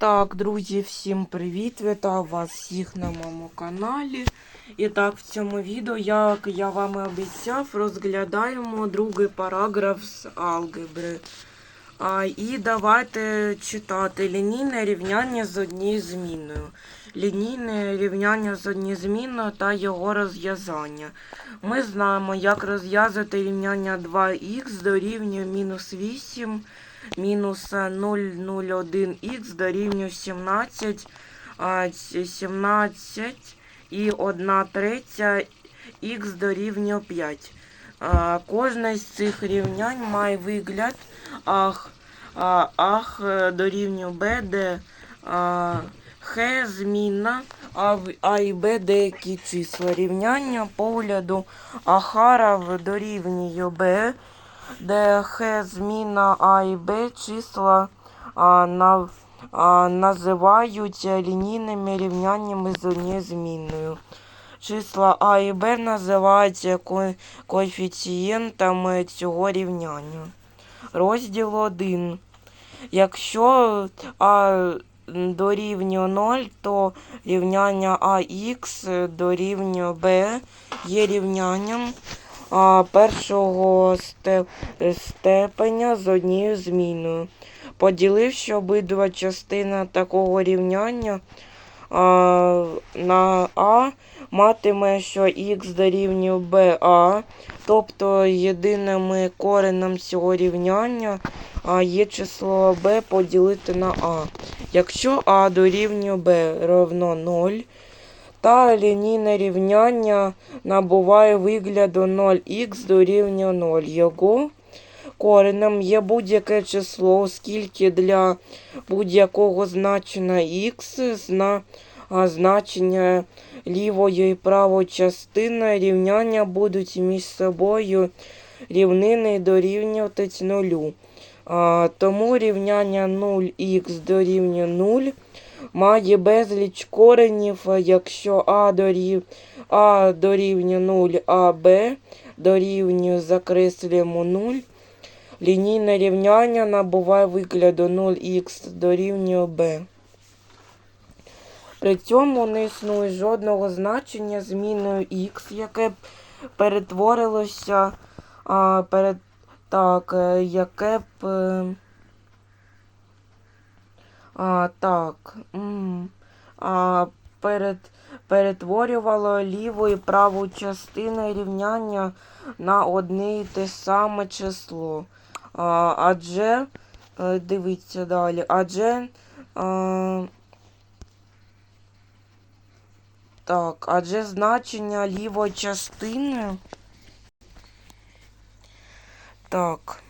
Так, друзі, всім привіт! Вітаю вас всіх на моєму каналі. І так, в цьому відео, як я вам і обіцяв, розглядаємо другий параграф з алгебри. А, і давайте читати лінійне рівняння з однією зміною. Лінійне рівняння з однією зміною та його розв'язання. Ми знаємо, як розв'язати рівняння 2х дорівнює мінус 8 мінус 0,01х дорівнює 17, 17 і 1 третя х дорівнює 5. Кожне з цих рівнянь має вигляд ах, ах е, дорівнює b, де х змінна, а, і b деякі числа. Рівняння погляду Ахаров дорівнює b, де х зміна а і б числа а, на, а, називаються лінійними рівняннями з однією зміною. Числа а і б називаються ко- коефіцієнтами цього рівняння. Розділ 1. Якщо а дорівнює 0, то рівняння АХ дорівнює b є рівнянням першого степ, степеня з однією зміною. Поділивши обидва частини такого рівняння а, на А, матиме, що х дорівнює БА, тобто єдиним коренем цього рівняння а, є число b поділити на А. Якщо А дорівнює b равно 0, та лінійне рівняння набуває вигляду 0х дорівнює 0. Його коренем є будь-яке число, оскільки для будь-якого значення х зна, значення лівої і правої частини рівняння будуть між собою рівнини дорівнювати нулю. А, тому рівняння 0х дорівнює 0 має безліч коренів, якщо а дорів... а дорівнює 0, а б дорівнює закреслюємо 0. Лінійне рівняння набуває вигляду 0х дорівнює b. При цьому не існує жодного значення зміною х, яке перетворилося а, перед, так, е, яке б. е, А, так. А, перед, перетворювало ліву і праву частини рівняння на одне і те саме число. А, адже, е, дивіться далі, адже. А, так, адже значення лівої частини. Так.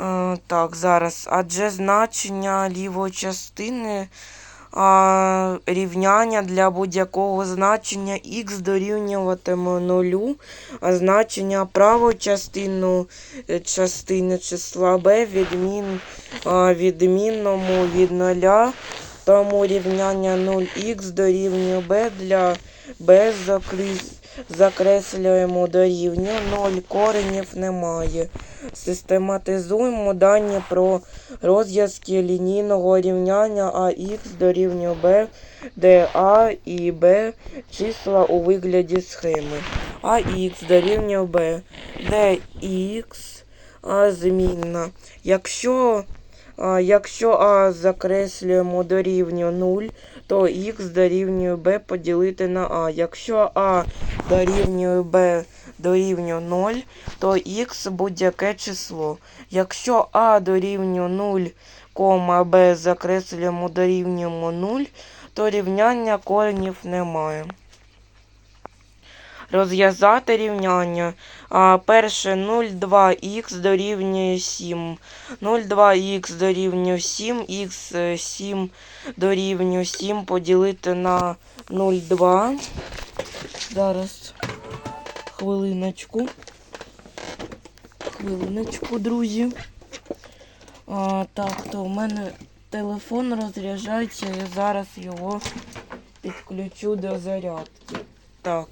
Е, так, зараз. Адже значення лівої частини а, рівняння для будь-якого значення х дорівнюватиме нулю, а значення правої частини, е, частини числа b відмін, а, відмінному від нуля. Тому рівняння 0х дорівнює b для b закрис- закреслюємо дорівнює 0 коренів немає. Систематизуємо дані про розв'язки лінійного рівняння АХ дорівнює b, де А і Б числа у вигляді схеми. АХ дорівнює b, де Х змінна. Якщо якщо А закреслюємо дорівнює 0, то х дорівнює b поділити на А. Якщо А дорівнює b дорівнює 0, то х будь-яке число. Якщо А дорівнює 0, кома b закреслюємо дорівнюємо 0, то рівняння коренів немає. Розв'язати рівняння. А, перше 0,2х дорівнює 7. 0,2х дорівнює 7, х 7 дорівнює 7 поділити на 0,2. Зараз хвилиночку. Хвилиночку, друзі. А, так, то в мене телефон розряджається, я зараз його підключу до зарядки. Так.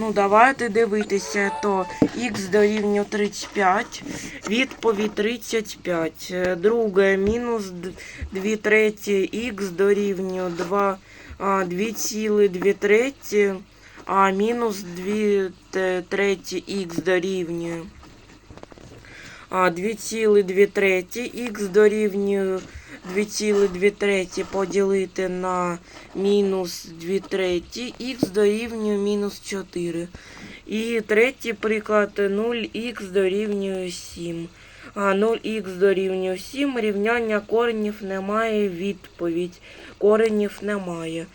Ну, давайте дивитися, то х дорівнює 35, відповідь 35. Е, Друге, мінус 2 треті х дорівнює 2, а, 2,2 треті, а мінус 2 те- треті х дорівнює а, 2,2 треті х дорівнює 2,2 треті поділити на мінус 2 треті, х дорівнює мінус 4. І третій приклад 0х дорівнює 7. А 0х дорівнює 7, рівняння коренів немає, відповідь. Коренів немає.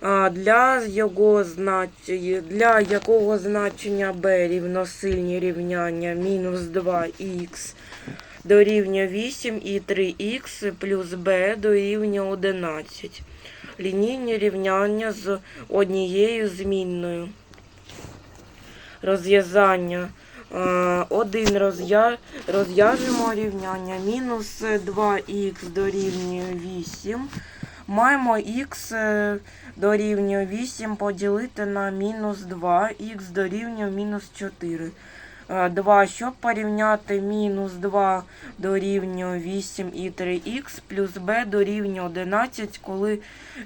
А для його значення, для якого значення b рівносильні рівняння мінус 2х дорівнює 8 і 3х плюс b дорівнює 11. Лінійні рівняння з однією змінною. Розв'язання. Е, Один розв'яжемо рівняння. Мінус 2х дорівнює 8. Маємо х е, дорівнює 8 поділити на мінус 2, х дорівнює мінус 4. 2. Щоб порівняти мінус 2 дорівнює 8 і 3х плюс b дорівнює 11, коли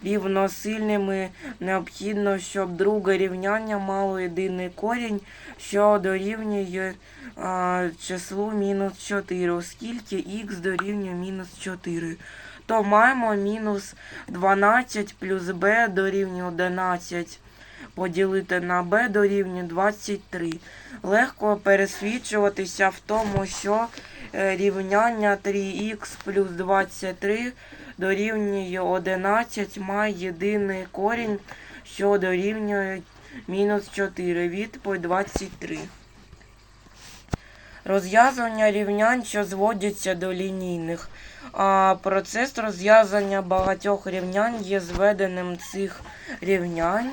рівносильними необхідно, щоб друге рівняння мало єдиний корінь, що дорівнює а, числу мінус 4, оскільки х дорівнює мінус 4 то маємо мінус 12 плюс b дорівнює 11 поділити на b дорівнює 23. Легко пересвідчуватися в тому, що е, рівняння 3х плюс 23 дорівнює 11 має єдиний корінь, що дорівнює мінус 4. Відповідь 23. Розв'язування рівнянь, що зводяться до лінійних. А процес розв'язання багатьох рівнянь є зведенням цих рівнянь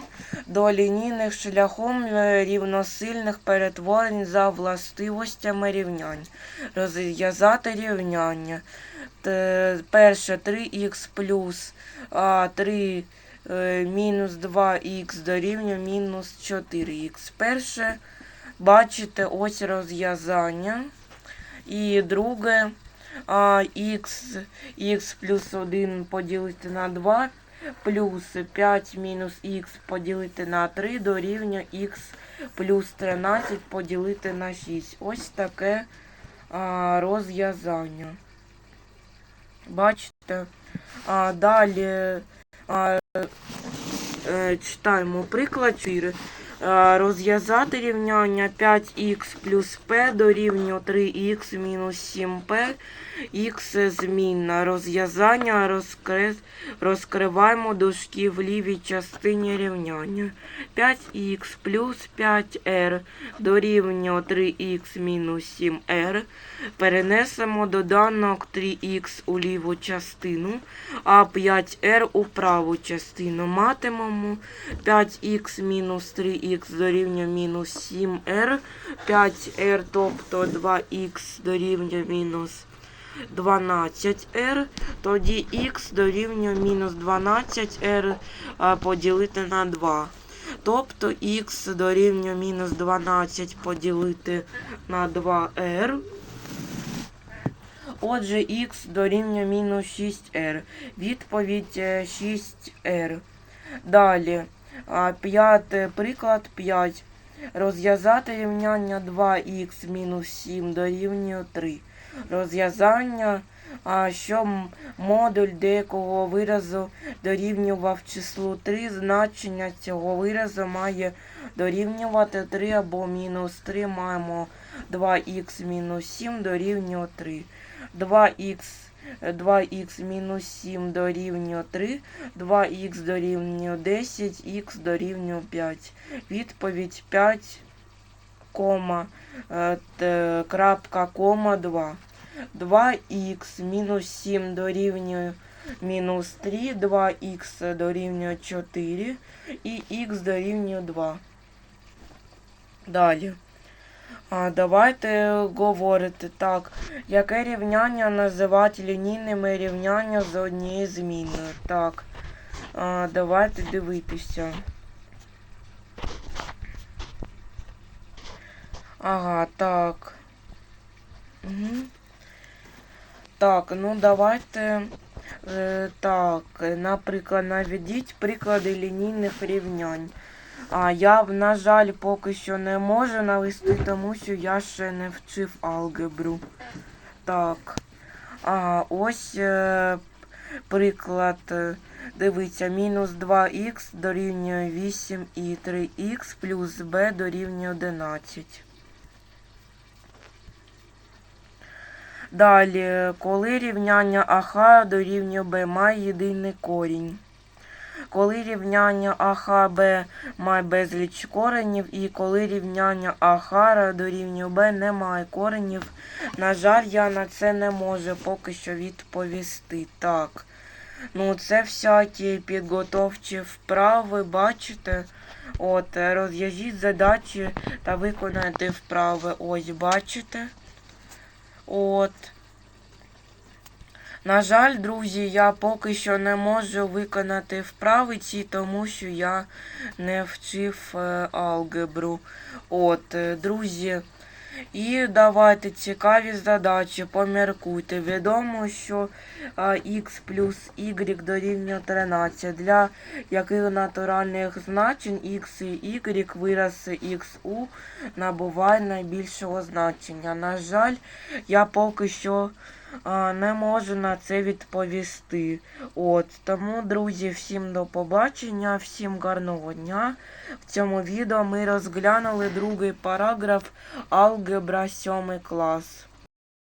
до лінійних шляхом е, рівносильних перетворень за властивостями рівнянь. Розв'язати рівняння. Перше 3х плюс 3 е, мінус 2х дорівнює мінус 4х. Перше, бачите, ось розв'язання. І друге х, х плюс 1 поділити на 2, плюс 5 мінус х поділити на 3 дорівнює х плюс 13 поділити на 6. Ось таке розв'язання. Бачите? А, далі а, е, читаємо приклад 4. Е, Розв'язати рівняння 5х плюс p дорівнює 3х мінус 7p, х змінна. Розв'язання розкрес... розкриваємо дужки в лівій частині рівняння. 5х плюс 5r дорівнює 3х мінус 7r. Перенесемо доданок 3х у ліву частину, а 5r у праву частину. Матимемо 5х мінус 3х дорівнює мінус 7r, 5r, тобто 2х дорівнює мінус 12r, тоді х дорівнює мінус 12r поділити на 2. Тобто х дорівнює мінус 12 поділити на 2r. Отже, х дорівнює мінус 6r. Відповідь е, 6r. Далі. А, П'яте, приклад 5. Розв'язати рівняння 2х мінус 7 дорівнює 3. Розв'язання, що модуль деякого виразу дорівнював числу 3, значення цього виразу має дорівнювати 3 або мінус 3. Маємо 2х мінус 7 дорівнює 3. 2х 2х мінус 7 дорівнює 3, 2х дорівнює 10, х дорівнює 5. Відповідь 5, кома, е, т- крапка, кома 2. 2х мінус 7 дорівнює мінус 3, 2х дорівнює 4 і х дорівнює 2. Далі. А, давайте говорити так. Яке рівняння називати лінійними рівняння з однією зміною? Так. Давайте дивитися. Ага, так. Угу. Так, ну давайте. Е, так, наприклад, наведіть приклади лінійних рівнянь. А я, на жаль, поки що не можу навести, тому що я ще не вчив алгебру. Так. Ага, ось е, приклад. Дивіться, мінус 2х дорівнює 8 і 3х плюс b дорівнює 11. Далі, коли рівняння АХ дорівнює Б має єдиний корінь. Коли рівняння АХ Б має безліч коренів, і коли рівняння АХ дорівнює Б не має коренів. На жаль, я на це не можу поки що відповісти. Так. Ну, це всякі підготовчі вправи, бачите? От, розв'яжіть задачі та виконайте вправи. Ось, бачите? От. На жаль, друзі, я поки що не можу виконати вправи ці, тому що я не вчив е, алгебру. От, е, друзі. І давайте цікаві задачі, поміркуйте. Відомо, що х плюс y дорівнює 13. Для яких натуральних значень x і y вирази xu набуває найбільшого значення. На жаль, я поки що не може на це відповісти. От, тому, друзі, всім до побачення, всім гарного дня. В цьому відео ми розглянули другий параграф алгебра 7 клас.